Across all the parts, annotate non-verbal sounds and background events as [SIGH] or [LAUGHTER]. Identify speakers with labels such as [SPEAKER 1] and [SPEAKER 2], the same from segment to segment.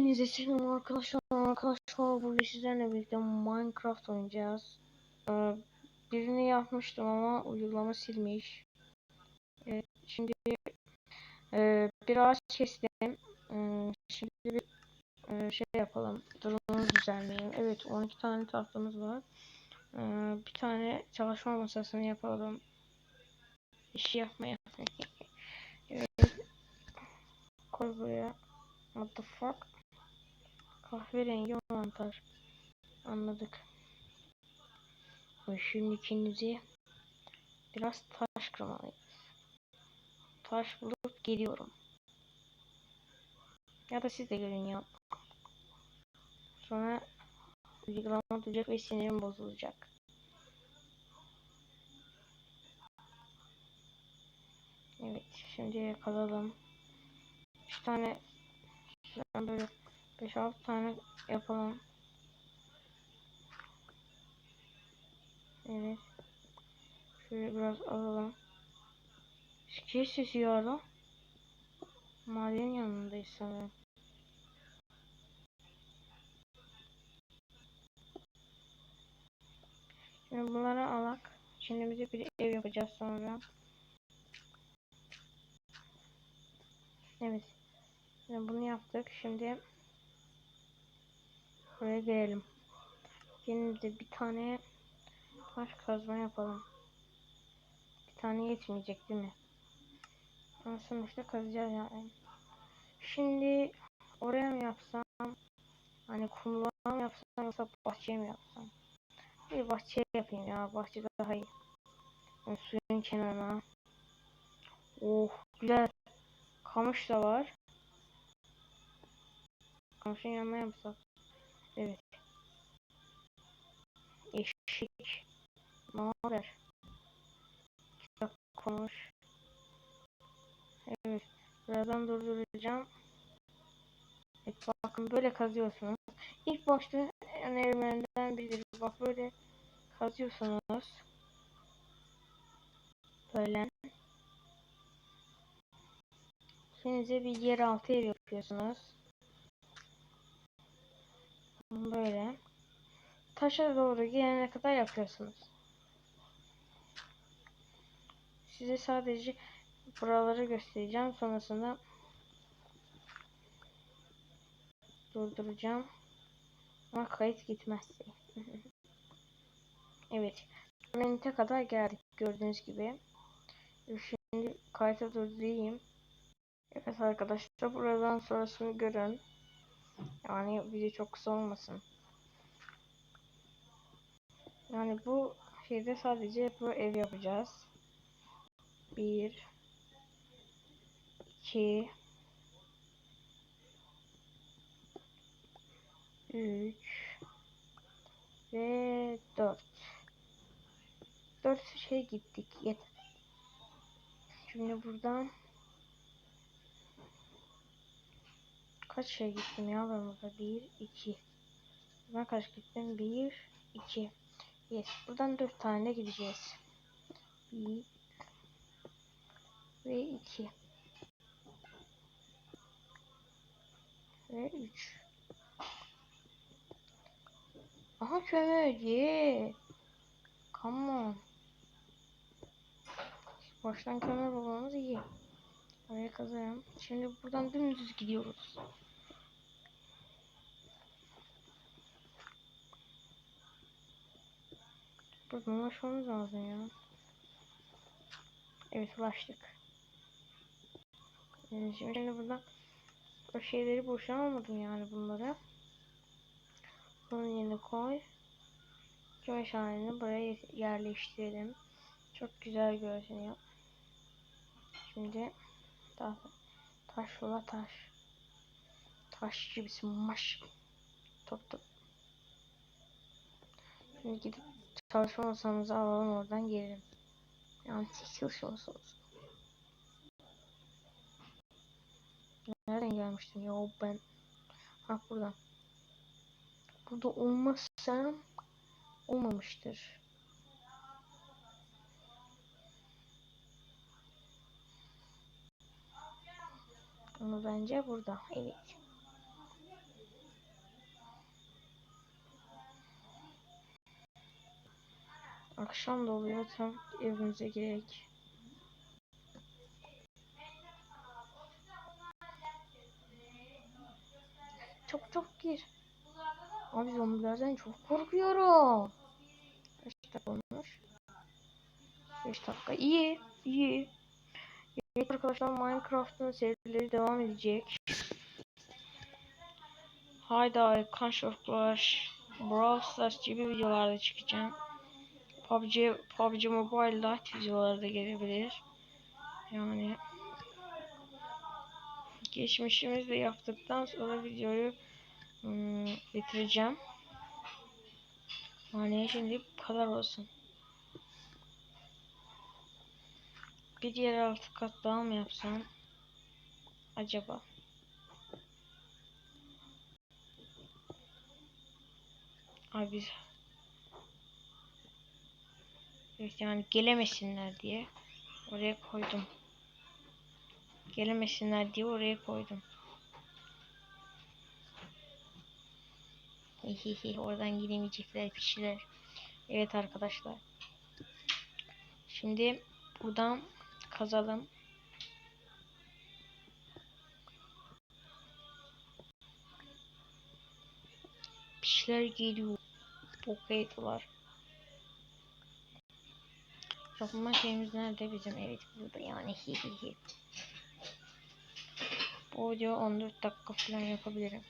[SPEAKER 1] Hepinize selam arkadaşlar. Arkadaşlar bugün sizlerle birlikte Minecraft oynayacağız. Ee, birini yapmıştım ama uygulama silmiş. Evet, şimdi e, bir ağaç kestim. Ee, şimdi bir e, şey yapalım. Durumunu düzenleyelim. Evet 12 tane tahtamız var. Ee, bir tane çalışma masasını yapalım. İşi yapmaya. [LAUGHS] evet. Koy buraya. What the fuck? Kahverengi mantar. Anladık. Şimdi ikinizi biraz taş kırmalıyız. Taş bulup geliyorum. Ya da siz de gelin ya. Sonra uygulama duracak ve sinirim bozulacak. Evet şimdi yakalalım. 3 tane ben böyle 5-6 tane yapalım. Evet. Şöyle biraz alalım. Şikir sesi lan. Madenin yanındayız sanırım. Şimdi bunları alak. Şimdi bize bir ev yapacağız sonra. Evet. Şimdi bunu yaptık. Şimdi buraya gelelim. Şimdi de bir tane taş kazma yapalım. Bir tane yetmeyecek değil mi? Ama sonuçta kazacağız yani. Şimdi oraya mı yapsam? Hani kumluğa mı yapsam yoksa bahçeye mi yapsam? Bir bahçeye yapayım ya. Bahçe daha iyi. Yani suyun kenarına. Oh güzel. Kamış da var. Kamışın yanına yapsak. Evet. Eşik. Ne haber? Kitap konuş. Evet. Birazdan durduracağım. Evet bakın böyle kazıyorsunuz. İlk başta önerilerinden biridir. Bak böyle kazıyorsunuz. Böyle. Kendinize bir yeraltı ev yapıyorsunuz. Böyle. Taşa doğru gelene kadar yapıyorsunuz. Size sadece buraları göstereceğim. Sonrasında durduracağım. Ama kayıt gitmezse. [LAUGHS] evet. Minute kadar geldik gördüğünüz gibi. Şimdi kayıtı durdurayım. Evet arkadaşlar buradan sonrasını görün. Yani video çok kısa olmasın. Yani bu şeyde sadece bu ev yapacağız. Bir, iki, üç ve dört. Dört şey gittik. Yeter. Şimdi buradan kaç şey gittim ya ben burada? 1, 2. Ben kaç gittim? 1, 2. Yes. Buradan 4 tane gideceğiz. 1 ve 2 ve 3 Aha kömür ye. Come on. Baştan kömür bulmamız iyi. Oraya kazayım. Şimdi buradan dümdüz gidiyoruz. Buradan ulaşmamız lazım ya. Evet ulaştık. Yani şimdi buradan o şeyleri boşuna almadım yani bunları. Bunun yerine koy. Köy halini buraya yerleştirelim. Çok güzel görünüyor. Şimdi daha taş ola taş. Taş gibisin maş. Top top. Şimdi gidip çalışma masamızı alalım oradan gelelim. Yani çalışma masamız. Nereden gelmiştim ya ben? Ha buradan. Burada olmazsam olmamıştır. Ama bence burada. Evet. Akşam da oluyor tam evimize gerek. Çok çok gir. Abi zombilerden çok korkuyorum. Kaç dakika olmuş? 5 dakika. İyi, iyi. Evet arkadaşlar Minecraft'ın serileri devam edecek. Hayda, Clash of Clash, Brawl Stars gibi videolarda çıkacağım. PUBG, PUBG Mobile Lite videoları da gelebilir. Yani geçmişimizde yaptıktan sonra videoyu hmm, bitireceğim. Yani şimdi bu kadar olsun. Bir diğer altı kat daha mı yapsam? Acaba? Abi yani gelemesinler diye oraya koydum. Gelemesinler diye oraya koydum. Hihihi oradan gidemeyecekler kişiler. Evet arkadaşlar. Şimdi buradan kazalım. Pişler geliyor. Poket'lar. Yapma şeyimiz nerede bizim? Evet burada yani hihihi. Bu video 14 dakika falan yapabilirim.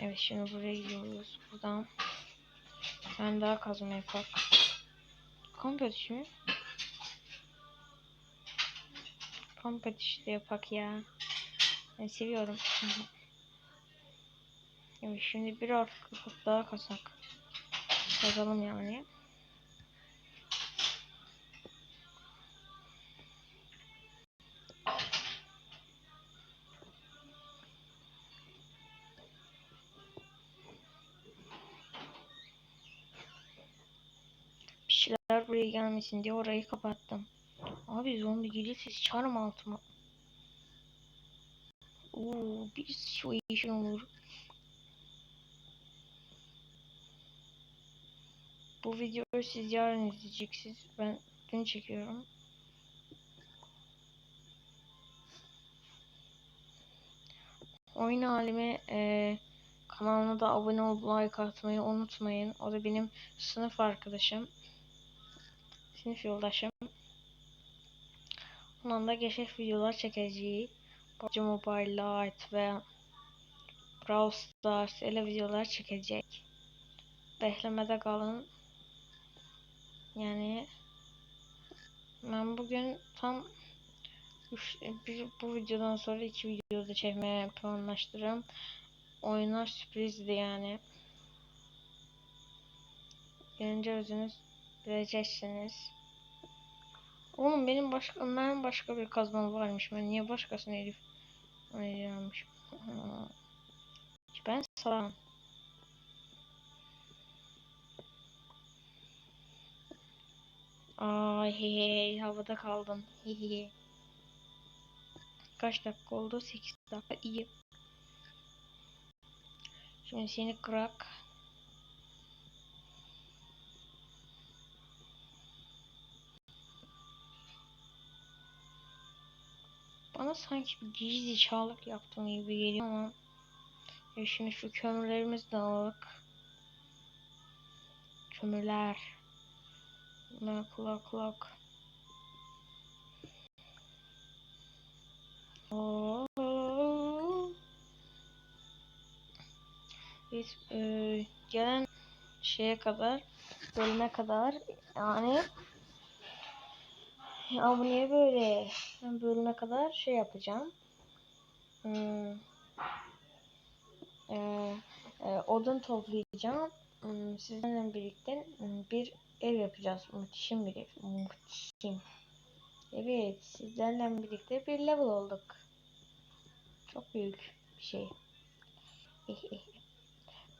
[SPEAKER 1] Evet şimdi buraya gidiyoruz. Buradan ben daha kazma yapak. Komp atışı mı? Komp atışı da yapak ya. Ben seviyorum. evet şimdi bir artık daha kazak. Kazalım yani. Kişiler buraya gelmesin diye orayı kapattım. Abi zombi gelirse sıçarım altıma. Oo, bir situation olur. Bu videoyu siz yarın izleyeceksiniz. Ben dün çekiyorum. Oyun halime e, kanalına da abone olup like atmayı unutmayın. O da benim sınıf arkadaşım. Sınıf yoldaşım. Ondan da geçmiş videolar çekeceğiz. PUBG Mobile Lite ve Brawl Stars ile videolar çekecek. Beklemede kalın. Yani ben bugün tam üç, bir, bu videodan sonra iki videoda çekmeye planlaştırırım. Oyunlar sürprizdi yani. Gelince özünüz bileceksiniz. Oğlum benim başka benim başka bir kazmam varmış. Ben niye başkasını herif oynayamışım? Ben salam. Ay hey, hey havada kaldım. Hey, hey. Kaç dakika oldu? 8 dakika. iyi. Şimdi seni kırak. Bana sanki bir gizli çağlık yaptığım gibi geliyor ama ya şimdi şu kömürlerimizi de alalım. Kömürler. Bunlar kulak kulak. Oo. Biz e, gelen şeye kadar bölüme kadar yani ya bu niye böyle? Ben bölüme kadar şey yapacağım. Hmm. Ee, e, odun toplayacağım. Hmm, sizinle birlikte hmm, bir ev yapacağız. Muhteşem bir ev. Muhteşem. Evet, sizlerle birlikte bir level olduk. Çok büyük bir şey. [LAUGHS]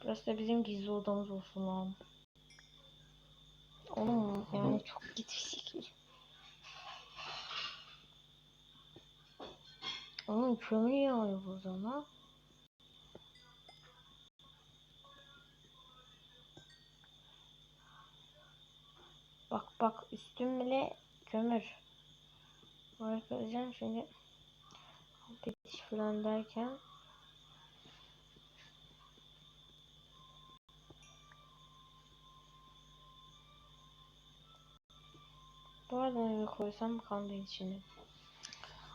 [SPEAKER 1] Burası da bizim gizli odamız olsun lan. Oğlum yani çok gitmiştik. Oğlum kömür yağıyor burada lan. Bak bak üstüm bile kömür. Koyacağım şimdi. Bitiş falan derken. Bu arada koysam kamp işini.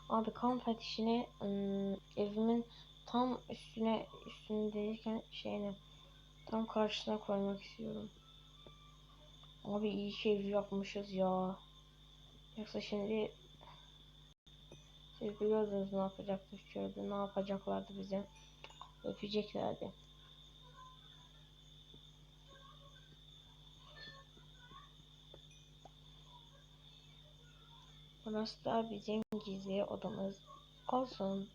[SPEAKER 1] Abi kamp işini ım, evimin tam üstüne üstündeyken şeyine tam karşısına koymak istiyorum. Abi iyi şey yapmışız ya. Yoksa şimdi siz biliyordunuz ne yapacaktık şurada ne yapacaklardı bize. Öpeceklerdi. Burası da bizim gizli odamız olsun.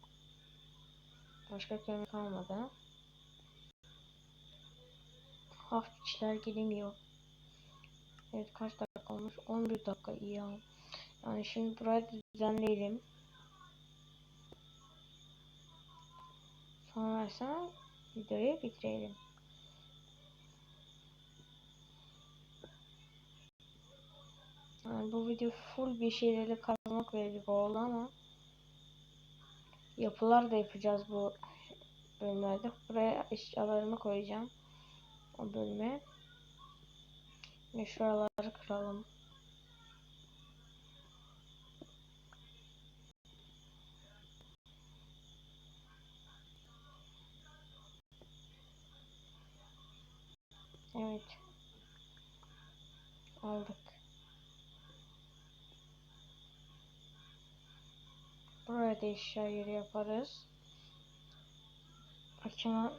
[SPEAKER 1] Başka kömür kalmadı. Hafifçiler gelemiyor. Evet kaç dakika olmuş? 11 dakika iyi ya. Yani şimdi burayı düzenleyelim. Sonrasında videoyu bitirelim. Yani bu video full bir şeyleri kazmak ve bir oldu ama yapılar da yapacağız bu bölümlerde. Buraya eşyalarımı koyacağım. O bölüme. Ve şuraları kıralım. Evet. Aldık. Da eşya yeri yaparız. Açılan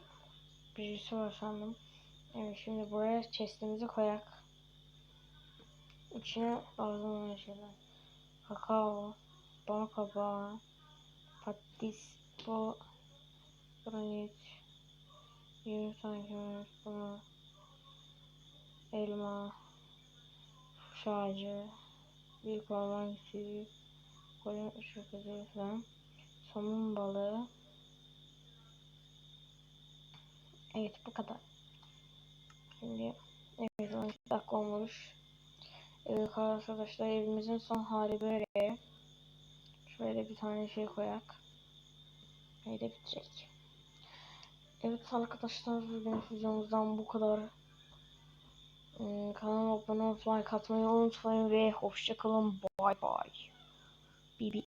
[SPEAKER 1] birisi var sandım. Evet şimdi buraya chestimizi koyak. İçine lazım olan şeyler. Kakao, bal kabağı, patates, bu granit, 20 tane kömür, bunu, elma, kuş büyük orman küçüğü, koyun ışıkları falan, somun balığı. Evet bu kadar. Şimdi evet 12 dakika olmuş. Evet arkadaşlar evimizin son hali böyle. Şöyle bir tane şey koyak. Öyle bitecek. Evet arkadaşlar bugün videomuzdan bu kadar. Ee, kanalıma abone olmayı, like atmayı unutmayın ve hoşçakalın. Bye. Bibi.